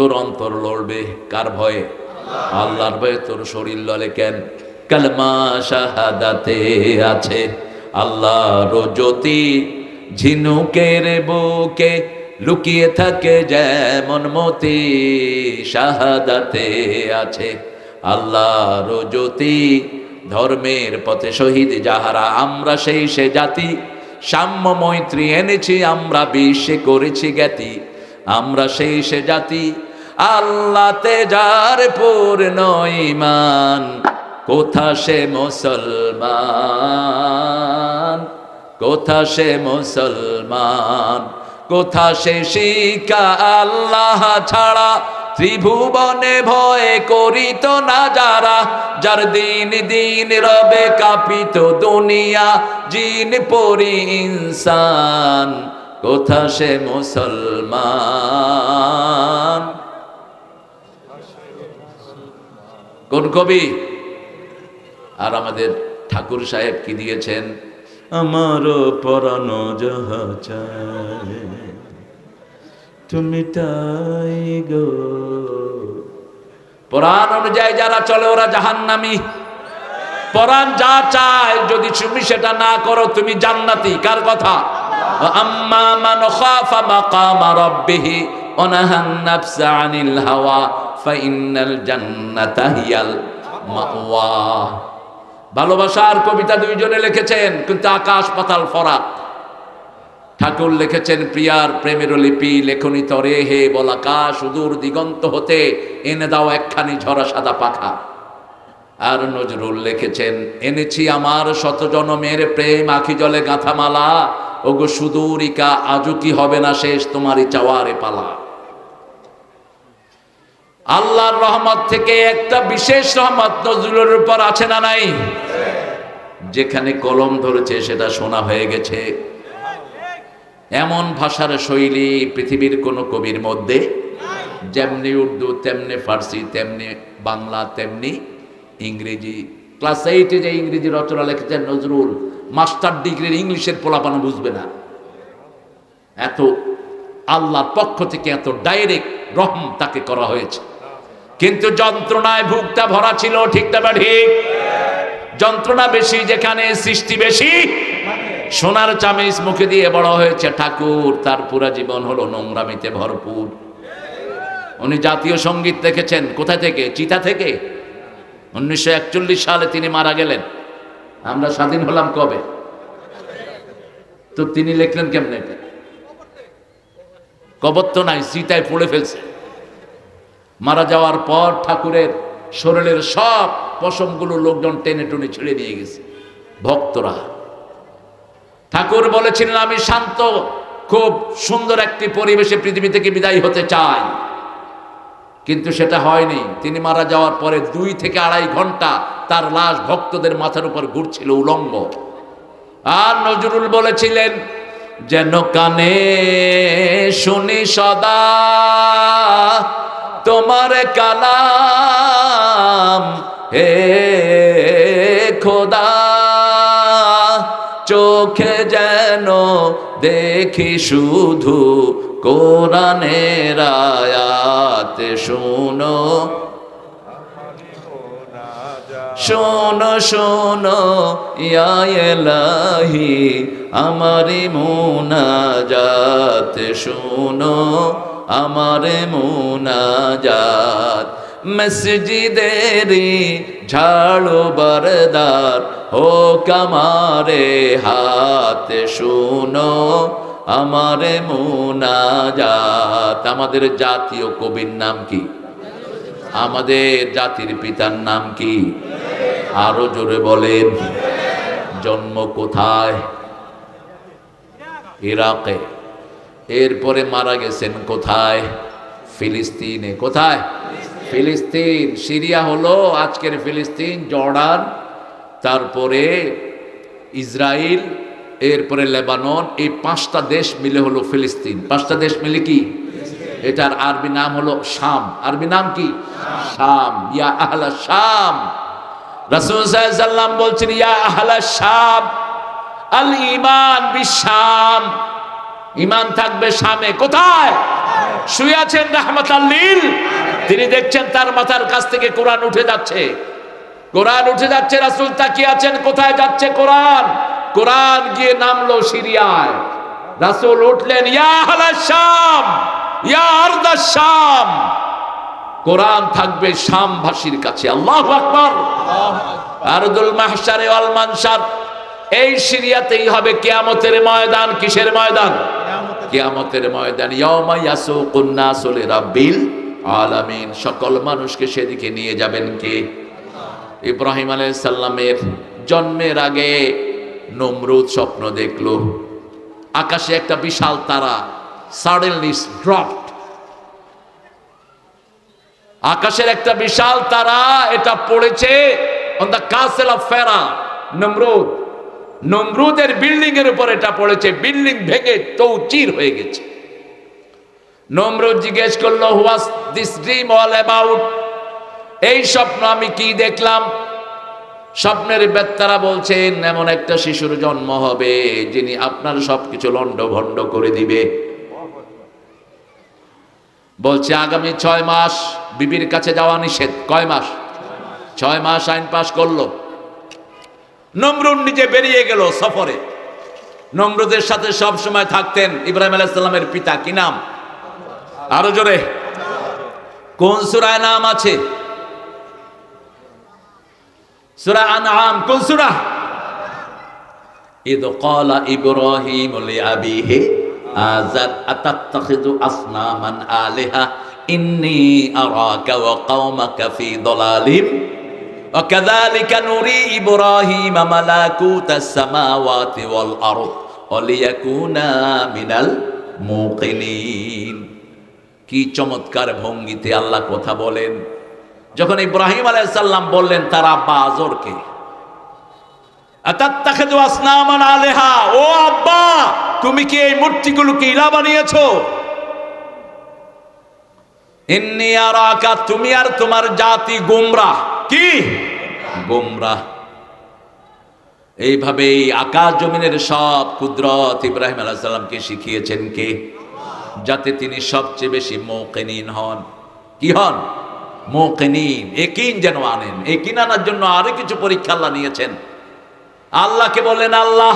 তোর অন্তর লড়বে কার ভয়ে? আল্লাহর ভয়ে তোর শরীর লড়ে কেন? কালমা শাহাদাতে আছে আল্লাহর জ্যোতি। ঝিনুকের বুকে লুকিয়ে থাকে যেমন মতি। শাহাদাতে আছে আল্লাহর জ্যোতি। ধর্মের পথে শহীদ যাহারা, আমরা সেই সে জাতি। সাম্য মৈত্রী এনেছি, আমরা বিশ্বে করেছি জ্ঞাতি। আমরা সেই সে জাতি। আল্লাতে যার পূর্ণ ইমান কোথা সে মুসলমান? কোথা সে মুসলমান? কোথা সে শিকা আল্লাহ ছাড়া? ত্রিভুবনে ভয়ে করিত না যারা? যার দিন দিন রবে কাপিত দুনিয়া, জিন পরি ইনসান, কোথা সে মুসলমান? কোন কবি? আর আমাদের ঠাকুর সাহেব কি দিয়েছেন? আমার পরানো যাহা চায় তুমি তাই গো। পরাণ অনুযায়ী যারা চলে ওরা জাহান্নামী। পরাণ যা চায় যদি তুমি সেটা না করো তুমি জান্নাতি। কার কথা? আম্মা মান খাফা মাকামা রাব্বিহি ওয়া নাহান নাফসা আনিল হাওয়া। ফাইনাল জান্নাতা মাওয়া। ভালোবাসার কবিতা দুইজনে লিখেছেন, কিন্তু আকাশ পাতাল ফরাক। ঠাকুর লিখেছেন, প্রিয়ার প্রেমের লিপি লেখনী তরে হে বলাকা, সুদূর দিগন্ত হতে এনে দাও একখানি ঝরা সাদা পাখা। আর নজরুল লিখেছেন, এনেছি আমার শত জনমের প্রেম, আখি জলে গাঁথামালা। ওগো সুদূরিকা, আজও কি হবে না শেষ তোমারই চাওয়ারে পালা। আল্লাহর রহমত থেকে একটা বিশেষ রহমত নজরুলের উপর আছে না নাই? যেখানে কলম ধরেছে সেটা শোনা হয়ে গেছে। এমন ভাষার শৈলী পৃথিবীর কোনো কবির মধ্যে, যেমনি উর্দু, তেমনি ফার্সি, তেমনি বাংলা, তেমনি ইংরেজি। ক্লাস এইটে যে ইংরেজি রচনা লিখেছেন নজরুল, মাস্টার ডিগ্রির ইংলিশের পোলাপানো বুঝবে না। এত আল্লাহর পক্ষ থেকে এত ডাইরেক্ট রহম তাকে করা হয়েছে। কিন্তু যন্ত্রণায় ভুগটা ভরা ছিল ঠিকটা বা ঠিক? যন্ত্রণা বেশি, যেখানে সৃষ্টি বেশি, সোনার চামিচ মুখে দিয়ে বড় হয়েছে ঠাকুর, তার পুরা জীবন হলো নোংরামিতে ভরপুর। উনি জাতীয় সংগীত দেখেছেন, কোথা থেকে? চিতা থেকে? উনিশশো একচল্লিশ সালে তিনি মারা গেলেন। আমরা স্বাধীন হলাম কবে? তো তিনি লিখলেন কেমনে কবর তো নাই, চিতায় পড়ে ফেলছে। মারা যাওয়ার পর ঠাকুরের শরীরের সব পশমগুলো লোকজন টেনে টুনে ছেড়ে নিয়ে গেছে। ভক্তরা। ঠাকুর বলেছিলেন, আমি শান্ত, খুব সুন্দর একটি পরিবেশে পৃথিবী থেকে বিদায় হতে চাই। কিন্তু সেটা হয়নি। তিনি মারা যাওয়ার পরে দুই থেকে আড়াই ঘণ্টা তার লাশ ভক্তদের মাথার উপর ঘুরছিল উলঙ্গ। আর নজরুল বলেছিলেন, যেন কানে শুনি সদা তোমার কালাম, হে খোদা, চোখে যেন দেখি শুধু কোরআনের আয়াত, শুনো। শোনো শোনো, ইয়া আমারি আমারে মুনাজাত, শোনো। আমারে মুনাজাত। মসজিদেরি ঝাড়ু বরদার ও কামারে হাত, শুনো আমারে মুনাজাত। আমাদের জাতীয় কবির নাম কি? আমাদের জাতির পিতার নাম কি? আরও জোরে বলেন। জন্ম কোথায়? ইরাকে। এরপরে মারা গেছেন কোথায়? ফিলিস্তিনে। কোথায়? ফিলিস্তিন। সিরিয়া হলো আজকের ফিলিস্তিন, জর্ডান, তারপরে ইসরায়েল এরপরে লেবানন। এই পাঁচটা দেশ মিলে হলো ফিলিস্তিন। পাঁচটা দেশ মিলে কি? এটার আরবি নাম হলো শাম। আরবি নাম কি? শাম। ইয়া আহলা শাম। রাসূল সাল্লাম বলছেন, ইয়া আহলা শাম আল ঈমান বিশাম ঈমান থাকবে শামে কোথায়? শুয়ে আছেন রাহমাতাল্লিল তিনি দেখছেন তার মাথার কাছ থেকে কোরআন উঠে যাচ্ছে। কোরআন উঠে যাচ্ছে, রাসূল তাকিয়ে আছেন, কোথায় যাচ্ছে কোরআন? কোরআন গিয়ে নামলো সিরিয়ায়। রাসূল উঠলেন, ইয়া আহলা শাম, ইয়া আরদা শাম। কোরআন থাকবে শামভাষীর কাছে। আল্লাহু আকবার। আরদুল মাহশারে ওয়াল মানশার এই সিরিয়াতেই হবে কিয়ামতের ময়দান, কিসের ময়দান? কিয়ামতের ময়দান, ইয়াউমা ইয়াসুকুন নাসু লিরাব্বিল আলামিন। সকল মানুষকে সেদিকে নিয়ে যাবেন কে? ইব্রাহিম আলাইহিস সালামের জন্মের আগে নমরুদ স্বপ্ন দেখল। আকাশে একটা বিশাল তারা সাডেনলি ড্রপড আকাশের একটা বিশাল তারা এটা পড়েছে অন দ্য কাসেল অফ ফেরা নমরুদ। নমরুদের বিল্ডিং এর উপর এটা পড়েছে বিল্ডিং ভেঙে তৌচির হয়ে গেছে। নমরুদ জিজ্ঞেস করল what's this dream all about এই স্বপ্ন আমি কি দেখলাম? স্বপ্নের বেত্তারা বলছেন, এমন একটা শিশুর জন্ম হবে, যিনি আপনার সবকিছু লন্ড ভন্ড করে দিবে। বলছে, আগামী ছয় মাস বিবির কাছে যাওয়া নিষেধ। কয় মাস? ছয় মাস আইন পাশ করল। নমরুদ নিজে বেরিয়ে গেল সফরে। নমরুদের সাথে সব সময় থাকতেন ইব্রাহিম আলাইসাল্লামের পিতা। কি নাম? আরও জোরে। কোন সুরায় নাম আছে? সুরা আনআম, কোন সুরা? ইদ ক্বালা ইব্রাহিম লিআবিহি আজার আতাত্তাখিযু আসনামান আলিহা, ইন্নী আরাকা ওয়া কাওমাকা ফি দালালিম। وكذلك نري إبراهيم ملكوت السماوات والأرض وليكونا من الموقنين কি চমৎকার ভঙ্গিতে আল্লাহ কথা বলেন যখন ইব্রাহিম আলাইসাল্লাম বললেন তার আব্বা আজরকে আতাত্তাখিযু আসনামান আলেহা ও আব্বা তুমি কি এই মূর্তিগুলোকে ইলা বানিয়েছো ইন্নি আরাকা তুমি আর তোমার জাতি গোমরাহ কি? গোমরাহ এইভাবে এই আকাশ জমিনের সব কুদরত ইব্রাহিম আলাইহিস শিখিয়েছেন কে? যাতে তিনি সবচেয়ে বেশি মৌকিনিন হন। কি হন? মৌকিনিন একিন যেন আনেন। একিন আনার জন্য আরও কিছু পরীক্ষা আল্লাহ নিয়েছেন। আল্লাহকে বলেন আল্লাহ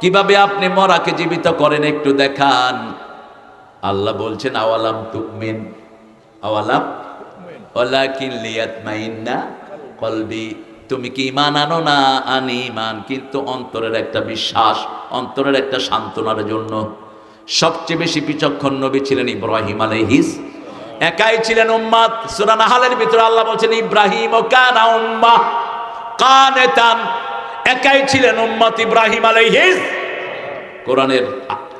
কীভাবে আপনি মরাকে জীবিত করেন একটু দেখান। আল্লাহ বলছেন, আওয়ালাম তুকমিন আওয়ালাম ওয়ালাকিন লিয়াতমাইন্না কলবি। তুমি কি ইমান আনো না? আনি ইমান কিন্তু অন্তরের একটা বিশ্বাস, অন্তরের একটা সান্ত্বনার জন্য। সবচেয়ে বেশি বিচক্ষণ নবী ছিলেন ইব্রাহিম আলাইহিস। একাই ছিলেন উম্মাদ। সূরা নাহালের ভিতরে আল্লাহ বলছেন, ইব্রাহিম ও কানা উম্মাহ কানেতান। একাই ছিলেন উম্মত ইব্রাহিম আলাইহিস। কোরআনের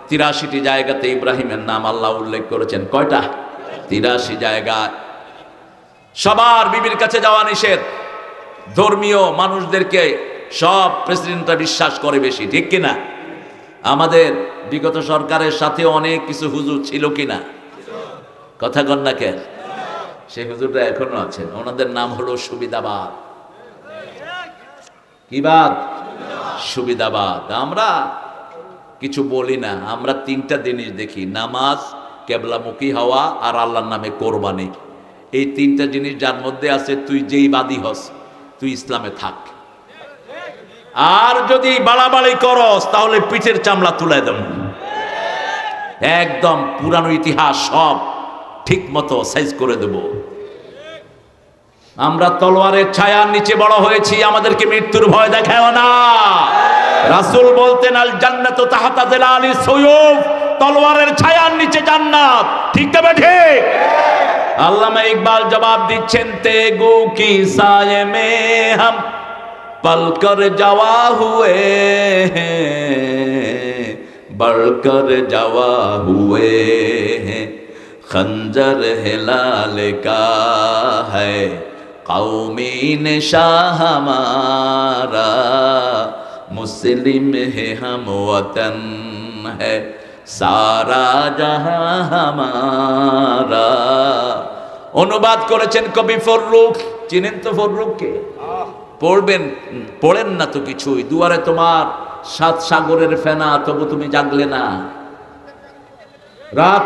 তিরাশিটি জায়গাতে ইব্রাহিমের নাম আল্লাহ উল্লেখ করেছেন। কয়টা? তিরাশি জায়গায়। সবার বিবির কাছে যাওয়া নিষেধ। ধর্মীয় মানুষদেরকে সব প্রেসিডেন্টরা বিশ্বাস করে বেশি, ঠিক কিনা? আমাদের বিগত সরকারের সাথে অনেক কিছু হুজুর ছিল কিনা? কথা কন না কেন? সেই হুজুররা এখনও আছেন। ওনাদের নাম হলো সুবিধাবাদ। কি বাদ? সুবিধাবাদ। আমরা কিছু বলি না। আমরা তিনটা জিনিস দেখি। নামাজ, কেবলামুখী হওয়া আর আল্লাহর নামে কোরবানি। এই তিনটা জিনিস যার মধ্যে আছে, তুই যেই বাদী হস, তুই ইসলামে থাক। আর যদি বাড়াবাড়ি করস, তাহলে পিঠের চামড়া তুলে দেব। একদম পুরানো ইতিহাস সব ঠিক মতো সাইজ করে দেব। আমরা তলোয়ারের ছায়ার নিচে বড় হয়েছি, আমাদেরকে মৃত্যুর ভয় দেখায় না। রাসূল বলতেন আল জান্নাত তাহাতা দিলালি সুয়ুফ তলোয়ারের ছায়ার নিচে জান্নাত। ঠিক তবে ঠিক? আল্লামা ইকবাল জবাব দিচ্ছেন তেগু কি সায়ে মে হাম পলকর যাওয়া হুয়ে बढ़कर जवा हुए हैं खंजर हिलाल का है कौमी नशा हमारा मुस्लिम है हम वतन है সারা জাহাঁ হামারা অনুবাদ করেছেন কবি ফররুখ। চিনেন তো ফররুখকে? পড়বেন, পড়েন না তো কিছুই। দুয়ারে তোমার সাত সাগরের ফেনা, তবু তুমি জাগলে না। রাত